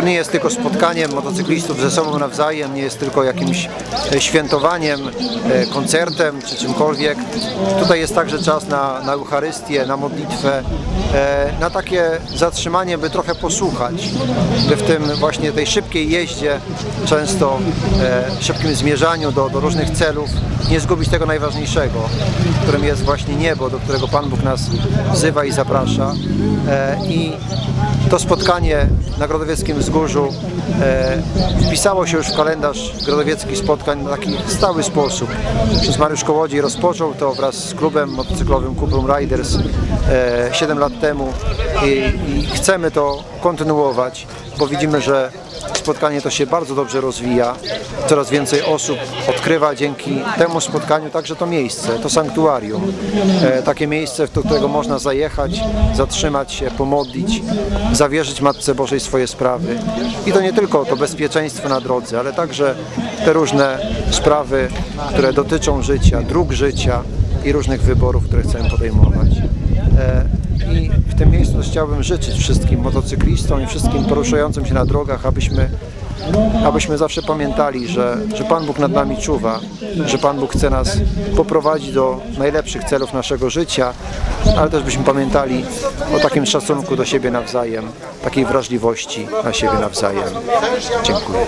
to nie jest tylko spotkaniem motocyklistów ze sobą nawzajem, nie jest tylko jakimś e, świętowaniem, e, koncertem czy czymkolwiek. Tutaj jest także czas na, na Eucharystię, na modlitwę, e, na takie zatrzymanie, by trochę posłuchać, by w tym właśnie tej szybkiej jeździe, często szybkim zmierzaniu do, do różnych celów, nie zgubić tego najważniejszego, którym jest właśnie niebo, do którego Pan Bóg nas wzywa i zaprasza. I to spotkanie na Grodowieckim e, wpisało się już w kalendarz grodowiecki spotkań na taki stały sposób. Przez Mariusz Kołodziej rozpoczął to wraz z klubem motocyklowym Cuprum Riders e, 7 lat temu i chcemy to kontynuować, bo widzimy, że spotkanie to się bardzo dobrze rozwija. Coraz więcej osób odkrywa dzięki temu spotkaniu także to miejsce, to sanktuarium. E, takie miejsce, do którego można zajechać, zatrzymać się, pomodlić, zawierzyć Matce Bożej swoje sprawy. I to nie tylko to bezpieczeństwo na drodze, ale także te różne sprawy, które dotyczą życia, dróg życia i różnych wyborów, które chcemy podejmować. I w tym miejscu chciałbym życzyć wszystkim motocyklistom i wszystkim poruszającym się na drogach, abyśmy, abyśmy zawsze pamiętali, że, że Pan Bóg nad nami czuwa, że Pan Bóg chce nas poprowadzić do najlepszych celów naszego życia, ale też byśmy pamiętali o takim szacunku do siebie nawzajem, takiej wrażliwości na siebie nawzajem. Dziękuję.